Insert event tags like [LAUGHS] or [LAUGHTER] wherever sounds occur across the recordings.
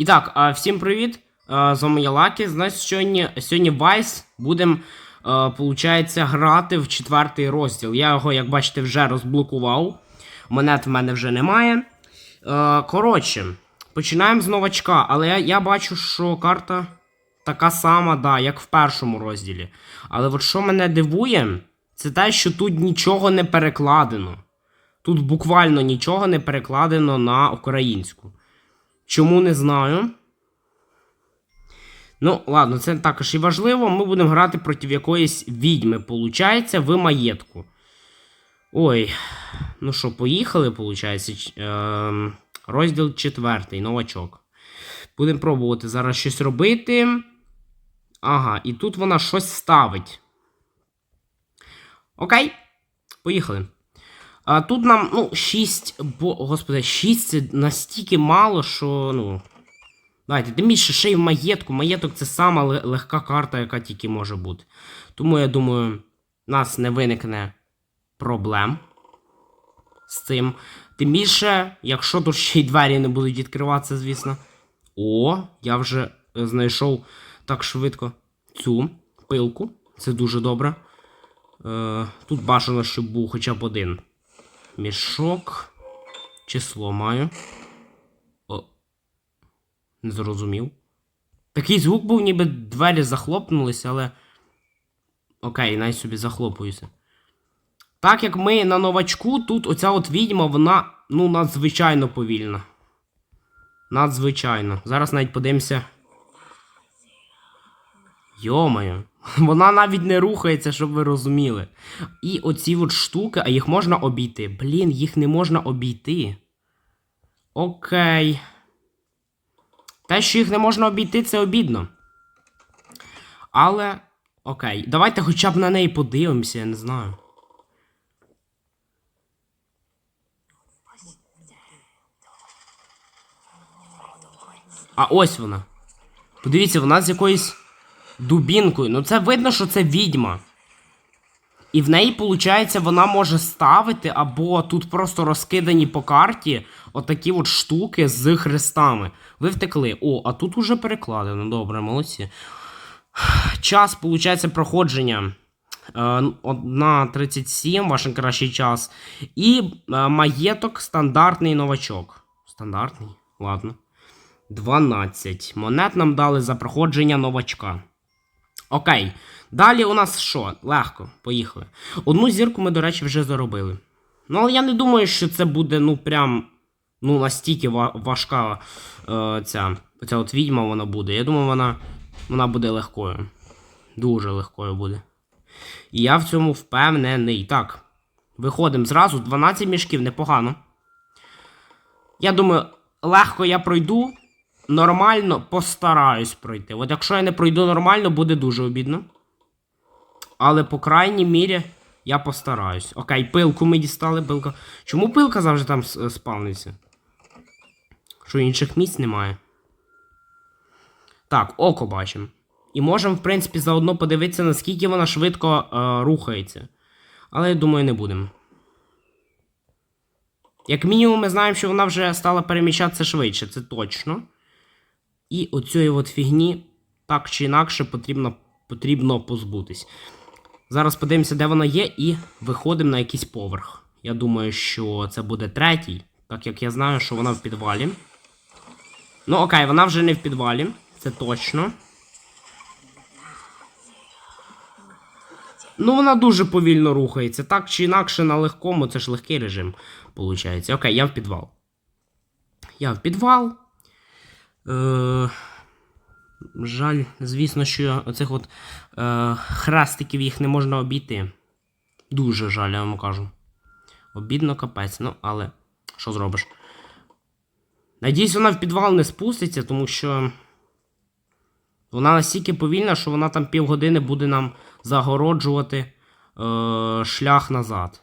І так, всім привіт! З вами я Лакі. Знаєте, сьогодні, сьогодні Вайс будемо, грати в четвертий розділ. Я його, як бачите, вже розблокував. Монет в мене вже немає. Коротше, починаємо з новачка, але я, я бачу, що карта така сама, да, як в першому розділі. Але от що мене дивує, це те, що тут нічого не перекладено. Тут буквально нічого не перекладено на українську. Чому не знаю. Ну, ладно, це також і важливо. Ми будемо грати проти якоїсь відьми, получається, в маєтку. Ой. Ну що, поїхали, виходить. Ем, розділ четвертий, новачок. Будемо пробувати зараз щось робити. Ага, і тут вона щось ставить. Окей. Поїхали. А тут нам, ну, 6, бо, господи, 6 це настільки мало, що, ну. Давайте, тим більше ще й в маєтку. Маєток це сама легка карта, яка тільки може бути. Тому я думаю, нас не виникне проблем з цим. Тим більше, якщо тут ще й двері не будуть відкриватися, звісно. О, я вже е, знайшов так швидко цю пилку. Це дуже добре. Е, тут бажано, щоб був хоча б один мішок. Число маю. О. Не зрозумів. Такий звук був, ніби двері захлопнулися, але. Окей, най собі захлопуюся. Так як ми на новачку, тут оця от відьма, вона, ну, надзвичайно повільна. Надзвичайно. Зараз навіть подивимося. Йомаю. [LAUGHS] Вона навіть не рухається, щоб ви розуміли. І оці от штуки, а їх можна обійти. Блін, їх не можна обійти. Окей. Те, що їх не можна обійти, це обідно. Але. Окей. Давайте хоча б на неї подивимося, я не знаю. А ось вона. Подивіться, вона з якоюсь дубінкою. Ну це видно, що це відьма. І в неї, виходить, вона може ставити, або тут просто розкидані по карті отакі от штуки з хрестами. Ви втекли. О, а тут уже перекладено. Добре, молодці. Час, виходить, проходження. е, 1.37, ваш кращий час. І е, маєток стандартний новачок. Стандартний? Ладно. 12. Монет нам дали за проходження новачка. Окей. Далі у нас що? Легко, поїхали. Одну зірку ми, до речі, вже заробили. Ну, але я не думаю, що це буде, ну, прям. Ну, настільки важка е, ця, ця от відьма вона буде. Я думаю, вона, вона буде легкою. Дуже легкою буде. І я в цьому впевнений. Так. Виходимо зразу. 12 мішків, непогано. Я думаю, легко я пройду. Нормально постараюсь пройти. От якщо я не пройду нормально, буде дуже обідно. Але, по крайній мірі, я постараюсь. Окей, пилку ми дістали, пилка. Чому пилка завжди там спавниться? Що інших місць немає. Так, око бачимо. І можемо, в принципі, заодно подивитися, наскільки вона швидко е, рухається. Але я думаю, не будемо. Як мінімум, ми знаємо, що вона вже стала переміщатися швидше, це точно. І оцієї от фігні так чи інакше потрібно, потрібно позбутись. Зараз подивимося, де вона є, і виходимо на якийсь поверх. Я думаю, що це буде третій, так як я знаю, що вона в підвалі. Ну, окей, вона вже не в підвалі, це точно. Ну, вона дуже повільно рухається. Так чи інакше на легкому, це ж легкий режим, виходить. Окей, я в підвал. Я в підвал. Е, жаль, звісно, що оцих от е, хрестиків їх не можна обійти. Дуже жаль, я вам кажу. Обідно капець, ну, але що зробиш? Надіюсь, вона в підвал не спуститься, тому що вона настільки повільна, що вона там півгодини буде нам загороджувати е, шлях назад.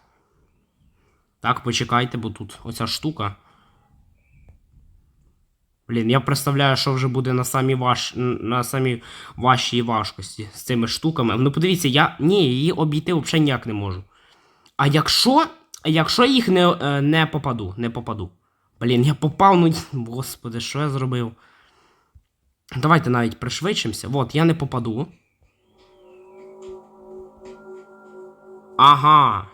Так, почекайте, бо тут оця штука. Блін, я представляю, що вже буде на самій важ... на самій важчій важкості з цими штуками. Ну, подивіться, я. Ні, її обійти взагалі ніяк не можу. А якщо. Якщо їх не, е, не попаду, не попаду. Блін, я попав, ну. Господи, що я зробив? Давайте навіть пришвидшимося. От, я не попаду. Ага.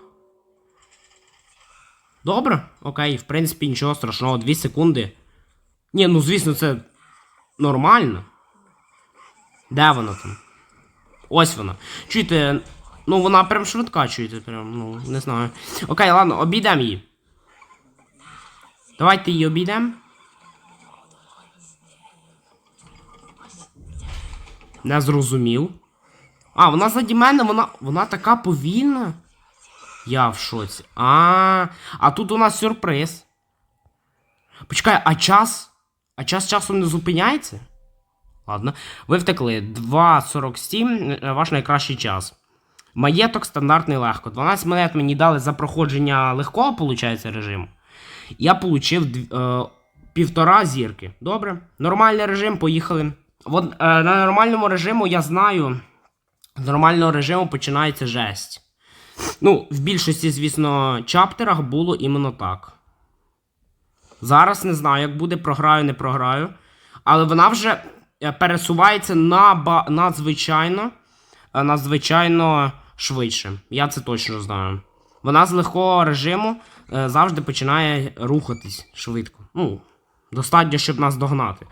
Добре, окей, в принципі, нічого страшного, 2 секунди. Ні, ну звісно, це нормально. Де вона там? Ось вона. Чуєте, ну вона прям швидка, чуєте, прям, ну, не знаю. Окей, ладно, обійдемо її. Давайте її обійдемо. Не зрозумів. А, вона заді мене, вона. Вона така повільна. Я в шоці. А, а тут у нас сюрприз. Почекай, а час? А час часом не зупиняється? Ладно. Ви втекли. 2.47, е, ваш найкращий час. Маєток стандартний легко. 12 монет мені дали за проходження легкого, виходить, режиму. Я дв- е, півтора зірки. Добре. Нормальний режим, поїхали. От е, на нормальному режиму я знаю. З нормального режиму починається жесть. Ну, в більшості, звісно, чаптерах було іменно так. Зараз не знаю, як буде, програю, не програю. Але вона вже е, пересувається наба- надзвичайно, е, надзвичайно швидше. Я це точно знаю. Вона з легкого режиму е, завжди починає рухатись швидко. Ну, достатньо, щоб нас догнати.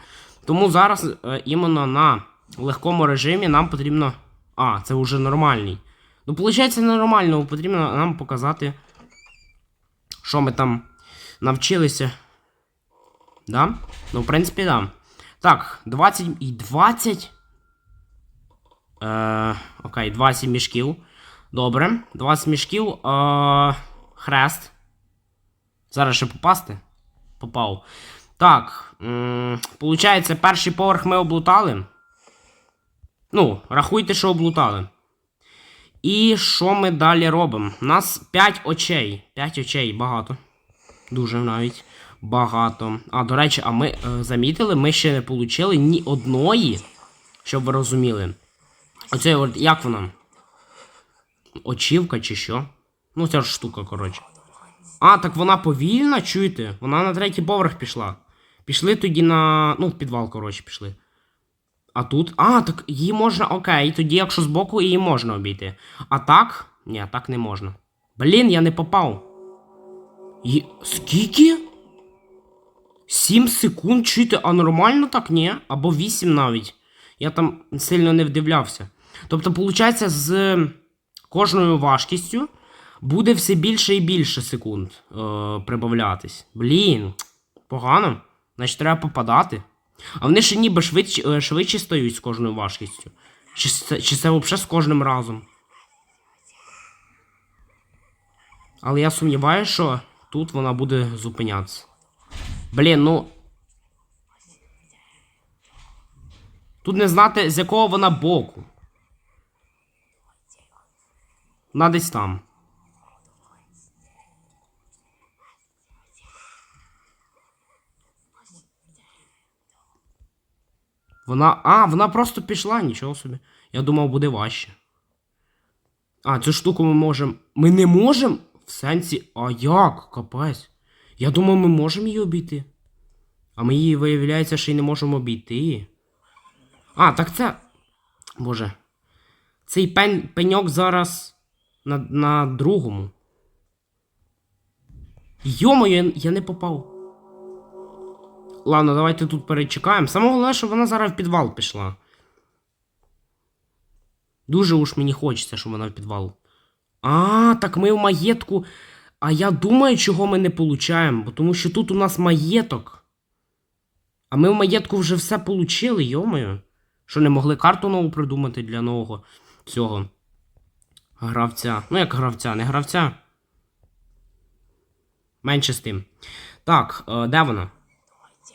Тому зараз іменно на легкому режимі нам потрібно. А, це вже нормальний. Ну, виходить, на нормальному потрібно нам показати, що ми там навчилися. Да? Ну, в принципі, да. Так, 20 і 20. Е, окей, 20 мішків. Добре. 20 мішків. Е, хрест. Зараз ще попасти. Попав. Так. М, получається, перший поверх ми облутали. Ну, рахуйте, що облутали. І що ми далі робимо? У нас 5 очей. 5 очей, багато. Дуже навіть багато. А, до речі, а ми е, замітили, ми ще не отримали ні одної, щоб ви розуміли. Оце як вона? Очівка чи що? Ну, ця ж штука, коротше. А, так вона повільна, чуєте? Вона на третій поверх пішла. Пішли тоді на. Ну, в підвал, коротше, пішли. А тут. А, так її можна. Окей, тоді, якщо збоку, її можна обійти. А так? Ні, так не можна. Блін, я не попав. Є... Скільки? 7 секунд чуєте, а нормально так? Ні? Або 8 навіть. Я там сильно не вдивлявся. Тобто, виходить, з кожною важкістю буде все більше і більше секунд е, прибавлятись. Блін, погано. Значить, треба попадати. А вони ще ніби швидші, е, швидше стають з кожною важкістю. Чи це, чи це взагалі з кожним разом? Але я сумніваюся, що тут вона буде зупинятися. Блін, ну. Тут не знати, з якого вона боку. Вона десь там. Вона. А, вона просто пішла, нічого собі. Я думав, буде важче. А, цю штуку ми можемо. Ми не можемо? В сенсі. А як? Капець. Я думав, ми можемо її обійти. А ми її, виявляється, ще й не можемо обійти. А, так це. Боже. Цей пень, пеньок зараз на, на другому. Йомо, я, я не попав. Ладно, давайте тут перечекаємо. Саме головне, що вона зараз в підвал пішла. Дуже уж мені хочеться, щоб вона в підвал. А, так ми в маєтку. А я думаю, чого ми не получаємо, тому що тут у нас маєток. А ми в маєтку вже все получили, йомою. Що не могли карту нову придумати для нового цього гравця. Ну, як гравця, не гравця. Менше з тим. Так, е, де вона?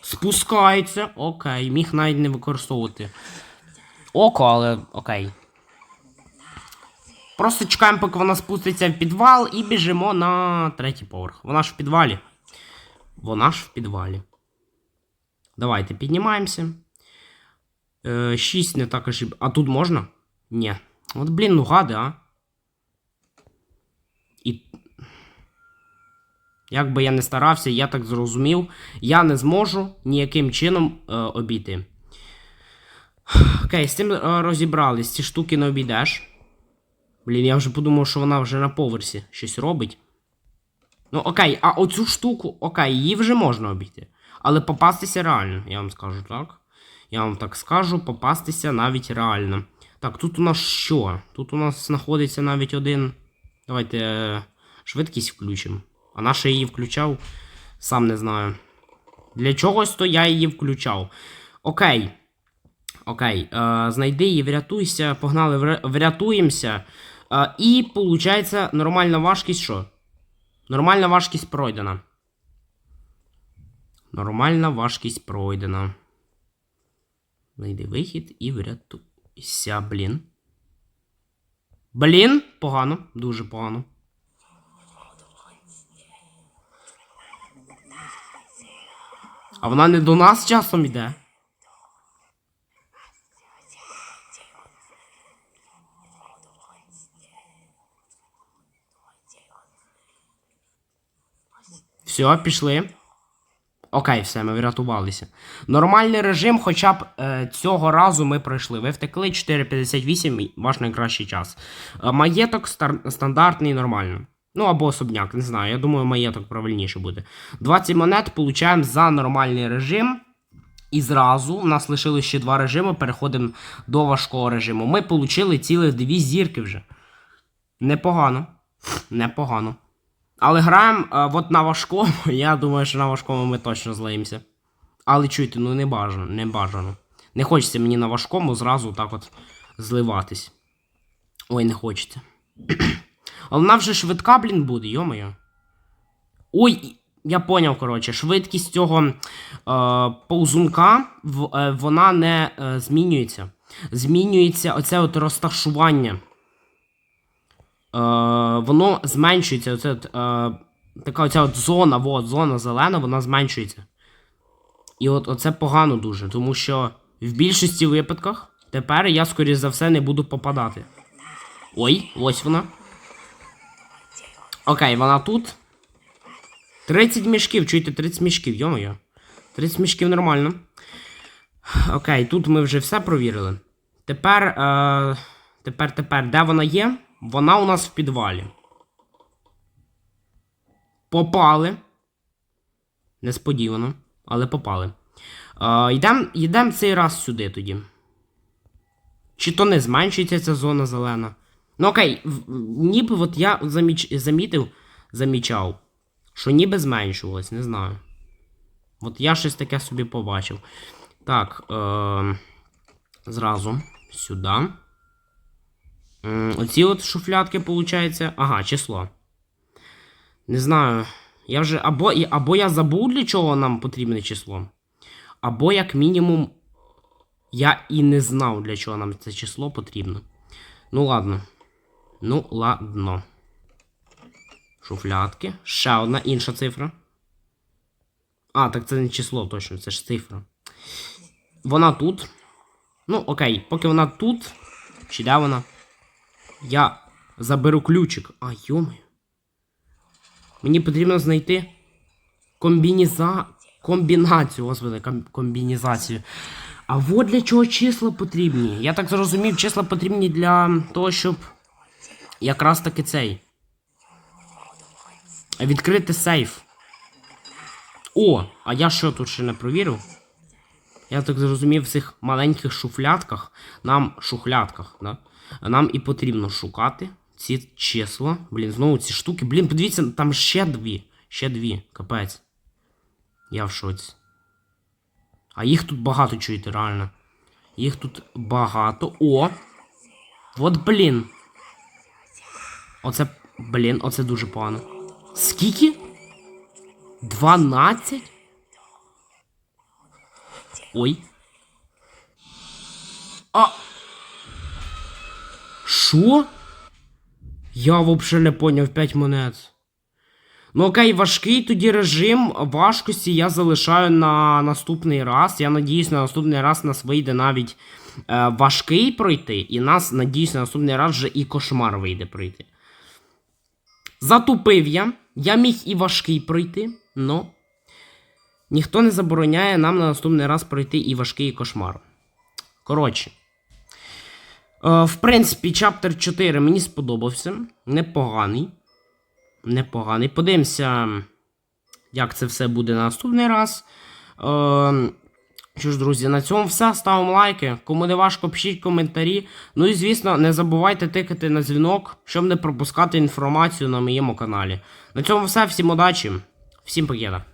Спускається. Окей, міг навіть не використовувати. Око, але окей. Просто чекаємо, поки вона спуститься в підвал і біжимо на третій поверх. Вона ж в підвалі. Вона ж в підвалі. Давайте піднімаємося. Е, 6 не також. А тут можна? Ні. От, блін, ну гади, а. І. Як би я не старався, я так зрозумів, я не зможу ніяким чином е, обійти. Окей, з цим е, розібрались. Ці штуки не обійдеш. Блін, я вже подумав, що вона вже на поверсі щось робить. Ну, окей, а оцю штуку, окей, її вже можна обійти. Але попастися реально, я вам скажу, так? Я вам так скажу, попастися навіть реально. Так, тут у нас що? Тут у нас знаходиться навіть один. Давайте е, швидкість включимо. А наш я її включав, сам не знаю. Для чогось то я її включав. Окей. Окей. Е, знайди її, врятуйся. Погнали, врятуємося. Е, і, виходить, нормальна важкість що? Нормальна важкість пройдена. Нормальна важкість пройдена. Знайди вихід і врятуйся, блін. Блін, погано, дуже погано. А вона не до нас часом йде. Все, пішли. Окей, все, ми врятувалися. Нормальний режим, хоча б е, цього разу ми пройшли. Ви втекли 4.58, і ваш найкращий час. Е, маєток стар- стандартний нормально. Ну або особняк, не знаю. Я думаю, маєток правильніше буде. 20 монет получаємо за нормальний режим. І зразу у нас лишилось ще два режими. Переходимо до важкого режиму. Ми отримали цілих дві зірки вже. Непогано. Непогано. Але граємо е, от на важкому. [LAUGHS] Я думаю, що на важкому ми точно злиємося. Але чуйте, ну не бажано, не бажано. Не хочеться мені на важкому зразу так от зливатись. Ой, не хочеться. [CLEARS THROAT] Але вона вже швидка, блін, буде, йомаю. Ой, я поняв, коротше, швидкість цього е, повзунка в, е, вона не е, змінюється. Змінюється оце от розташування. Е, воно зменшується. Оце е, така оця от зона, вот, зона зелена, вона зменшується. І от оце погано дуже, тому що в більшості випадках тепер я, скоріш за все, не буду попадати. Ой, ось вона. Окей, вона тут. 30 мішків, чуєте, 30 мішків, йо-моє. 30 мішків нормально. Окей, тут ми вже все провірили. Тепер, е, тепер, тепер, де вона є? Вона у нас в підвалі. Попали. Несподівано, але попали. Йдемо йдем цей раз сюди тоді. Чи то не зменшується ця зона зелена? Ну окей, ніби от я заміч, замітив, замічав, що ніби зменшувалось, не знаю. От я щось таке собі побачив. Так, е, зразу сюди. Оці от шуфлятки, виходить. Ага, число. Не знаю. Я вже або, або я забув, для чого нам потрібне число. Або, як мінімум, я і не знав, для чого нам це число потрібно. Ну ладно. Ну, ладно. Шуфлятки. Ще одна інша цифра. А, так це не число точно, це ж цифра. Вона тут. Ну, окей, поки вона тут. Чи де вона? Я заберу ключик. А, йомаю. Мені потрібно знайти комбініза... комбінацію, господи, ком... комбінізацію. А от для чого числа потрібні? Я так зрозумів, числа потрібні для того, щоб якраз таки цей. Відкрити сейф. О, а я що тут ще не провірив? Я так зрозумів, в цих маленьких шуфлятках, нам шухлядках, да? Нам і потрібно шукати ці числа. Блін, знову ці штуки. Блін, подивіться, там ще дві. Ще дві. Капець. Я в шоці. А їх тут багато чуєте, реально. Їх тут багато. О! От блін. Оце. Блін, оце дуже погано. Скільки? 12? Ой. Що? Я взагалі не поняв 5 монет. Ну окей, важкий тоді режим важкості я залишаю на наступний раз. Я надіюсь, на наступний раз нас вийде навіть е, важкий пройти, і нас, надіюсь, на наступний раз вже і кошмар вийде пройти. Затупив я. Я міг і важкий пройти, но ніхто не забороняє нам на наступний раз пройти і важкий кошмар. Коротше. Е, в принципі, чаптер 4 мені сподобався. Непоганий. Непоганий. Подивимося, як це все буде на наступний раз. Е, що ж, друзі, на цьому все. Ставимо лайки. Кому не важко, пишіть коментарі. Ну і звісно, не забувайте тикати на дзвінок, щоб не пропускати інформацію на моєму каналі. На цьому все. Всім удачі, всім покеда.